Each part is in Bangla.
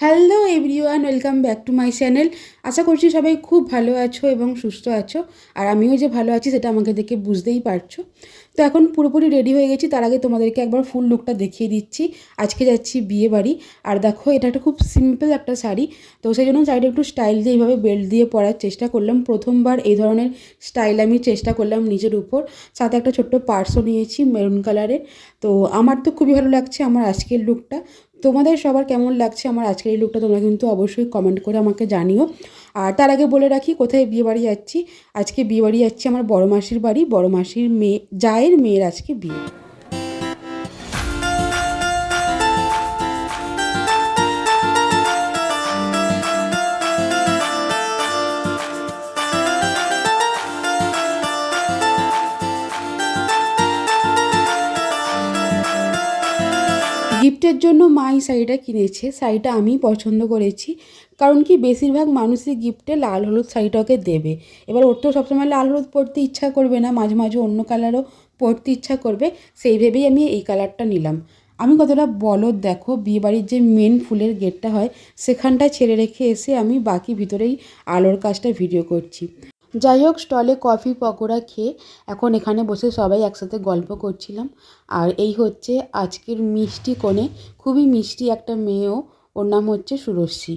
Hello everyone welcome back to my channel আশা করছি সবাই খুব ভালো আছো এবং সুস্থ আছো। আর আমিও যে ভালো আছি, সেটা আমাকে দেখে বুঝতেই পারছ। তো এখন পুরোপুরি রেডি হয়ে গেছি, তার আগে তোমাদেরকে একবার ফুল লুকটা দেখিয়ে দিচ্ছি। আজকে যাচ্ছি বিয়ে বাড়ি। আর দেখো, এটা একটা খুব সিম্পল একটা শাড়ি। তো সেই জন্য শাড়িটা একটু স্টাইল দিয়ে এইভাবে বেল্ট দিয়ে পরার চেষ্টা করলাম। প্রথমবার এই ধরনের স্টাইল আমি চেষ্টা করলাম নিজের উপর। সাথে একটা ছোট্ট পার্সও নিয়েছি মেরুন কালারের তো আমার তো খুবই ভালো লাগছে আমার আজকের লুকটা তোমাদের সবার কেমন লাগছে আমার আজকের এই লুকটা তোমরা কিন্তু অবশ্যই কমেন্ট করে আমাকে জানিও। আর তার আগে বলে রাখি, কোথায় বিয়ে বাড়ি যাচ্ছি? আজকে বিয়ে বাড়ি যাচ্ছি আমার বড় মাসির বাড়ি, বড় মাসির মেয়ে, জায়ের মেয়ের আজকে বিয়ে। গিফটের জন্য মা এই শাড়িটা কিনেছে। শাড়িটা আমি পছন্দ করেছি। কারণ কি, বেশিরভাগ মানুষই গিফটে লাল হলুদ শাড়িটাকে দেবে। এবার ওর তো সবসময় লাল হলুদ পরতে ইচ্ছা করবে না, মাঝে মাঝে অন্য কালারও পরতে ইচ্ছা করবে। সেই ভেবেই আমি এই কালারটা নিলাম। আমি কতটা বলদ দেখো, বিয়েবাড়ির যে মেন ফুলের গেটটা হয় সেখানটা ছেড়ে রেখে এসে আমি বাকি ভিতরেই আলোর কাজটা ভিডিও করছি। যাই হোক, স্টলে কফি, পকোড়া খেয়ে এখন এখানে বসে সবাই একসাথে গল্প করছিলাম। আর এই হচ্ছে আজকের মিষ্টি কোণে, খুবই মিষ্টি একটা মেয়েও, ওর নাম হচ্ছে সুরশ্রী।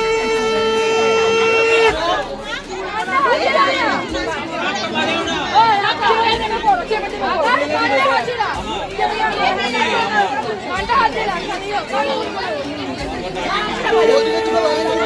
হ্যাঁ তুই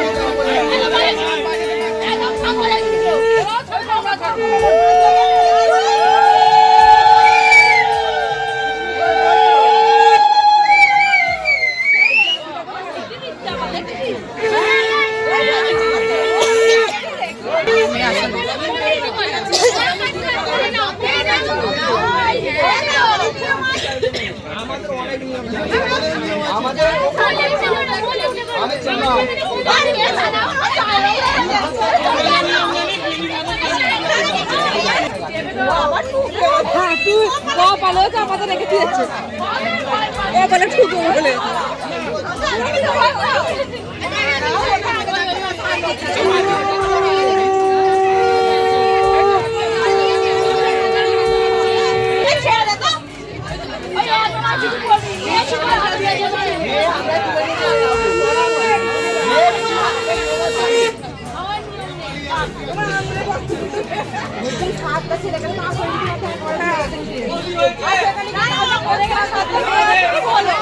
ও ভালো তো আমাদের রেখে দিয়েছে। বলে বলো?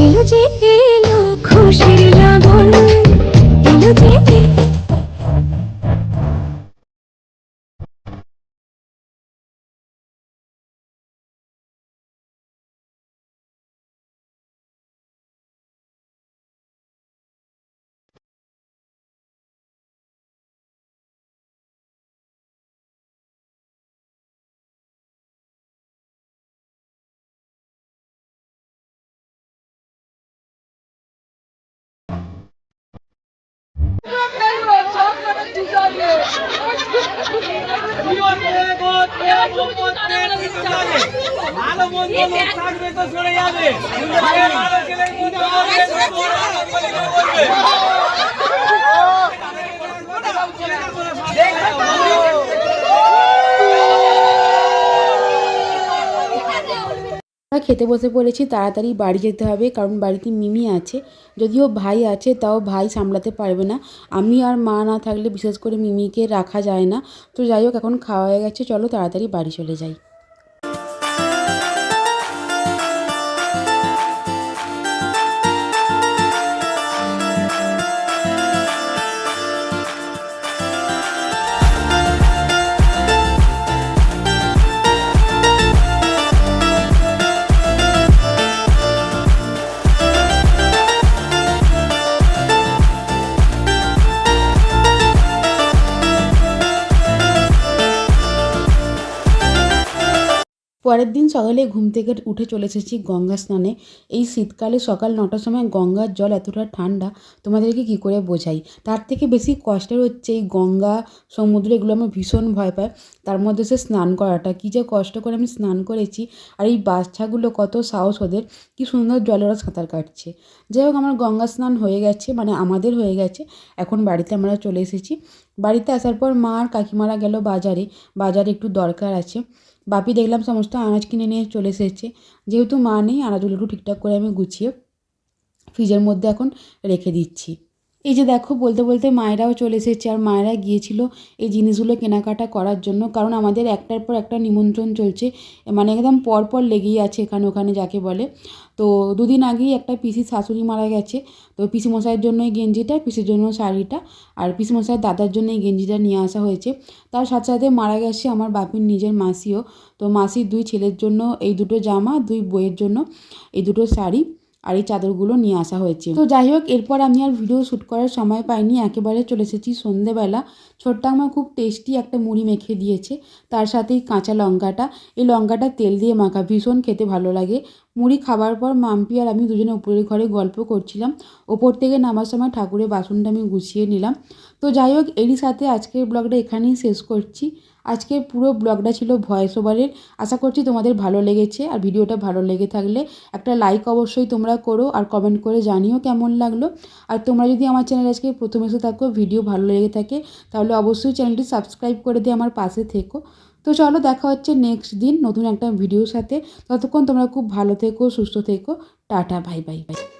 এলো যে এলো খুশির লাগন এলো যে আমরা খেতে বসে পড়েছি, তাড়াতাড়ি বাড়ি যেতে হবে, কারণ বাড়িতে মিমি আছে। যদিও ভাই আছে, তাও ভাই সামলাতে পারবে না। আমি আর মা না থাকলে বিশেষ করে মিমিকে রাখা যায় না। তো যাই হোক, এখন খাওয়া হয়ে গেছে, চলো তাড়াতাড়ি বাড়ি চলে যাই। পরের দিন সকালে ঘুম থেকে উঠে চলে এসেছি গঙ্গা স্নানে। এই শীতকালে সকাল নটার সময় গঙ্গার জল এতটা ঠান্ডা, তোমাদেরকে কি করে বোঝাই? তার থেকে বেশি কষ্টের হচ্ছে এই গঙ্গা সমুদ্র এগুলো আমার ভীষণ ভয় পায়। তার মধ্যে সে স্নান করাটা, কী যে কষ্ট করে আমি স্নান করেছি আর এই বাচ্চাগুলো কত সাহস ওদের, কী সুন্দর জলে ওরা সাঁতার কাটছে। যাই হোক, আমার গঙ্গা স্নান হয়ে গেছে মানে আমাদের হয়ে গেছে। এখন বাড়িতে আমরা চলে এসেছি। বাড়িতে আসার পর মা আর কাকিমারা গেল বাজারে। বাজারে একটু দরকার আছে। বাপি দেখলাম সমস্ত আনাজ কিনে নিয়ে চলে এসেছে। যেহেতু মা নেই আনাজগুলো একটু ঠিকঠাক করে আমি গুছিয়ে ফ্রিজের মধ্যে এখন রেখে দিচ্ছি। এই যে দেখো, বলতে বলতে মায়েরাও চলে এসেছে আর মায়েরা গিয়েছিল এই জিনিসগুলো কেনাকাটা করার জন্য। কারণ আমাদের একটার পর একটা নিমন্ত্রণ চলছে মানে একদম পর পর লেগেই আছে এখানে ওখানে যাকে বলে। তো দুদিন আগেই একটা পিসির শাশুড়ি মারা গেছে। তো পিসি মশাইয়ের জন্য এই গেঞ্জিটা, পিসির জন্য শাড়িটা আর পিসি মশাইয়ের দাদার জন্য এই গেঞ্জিটা নিয়ে আসা হয়েছে। তার সাথে সাথে মারা গেছে আমার বাপির নিজের মাসিও। তো মাসির দুই ছেলের জন্য এই দুটো জামা, দুই বইয়ের জন্য এই দুটো শাড়ি। আর এই চাদরগুলো নিয়ে আসা হয়েছে। তো যাই হোক এরপর আমি আর ভিডিও শ্যুট করার সময় পাইনি, একেবারে চলে এসেছি সন্ধেবেলা। ছোট্ট আমার খুব টেস্টি একটা মুড়ি মেখে দিয়েছে, তার সাথেই কাঁচা লঙ্কাটা। এই লঙ্কাটা তেল দিয়ে মাখা, ভীষণ খেতে ভালো লাগে। মুড়ি খাবার পর মাম্পি আর আমি দুজনে উপরের ঘরে গল্প করছিলাম। ওপর থেকে নামার সময় ঠাকুরের বাসনটা আমি গুছিয়ে নিলাম। তো যাই হোক, এরই সাথে আজকের ব্লগটা এখানেই শেষ করছি। আজকের পুরো ব্লগটা ছিল ভয়েস ওভারের। আশা করছি তোমাদের ভালো লেগেছে। আর ভিডিওটা ভালো লেগে থাকলে একটা লাইক অবশ্যই তোমরা করো আর কমেন্ট করে জানিও কেমন লাগল। আর তোমরা যদি আমার চ্যানেল আজকে প্রথম এসে থাকো, ভিডিও ভালো লেগে থাকে, তাহলে অবশ্যই চ্যানেলটি সাবস্ক্রাইব করে দিয়ে আমার পাশে থেকো। তো চলো দেখা হচ্ছে নেক্সট দিন নতুন একটা ভিডিওর সাথে। ততক্ষণ তোমরা খুব ভালো থেকো, সুস্থ থেকো, টাটা বাই বাই বাই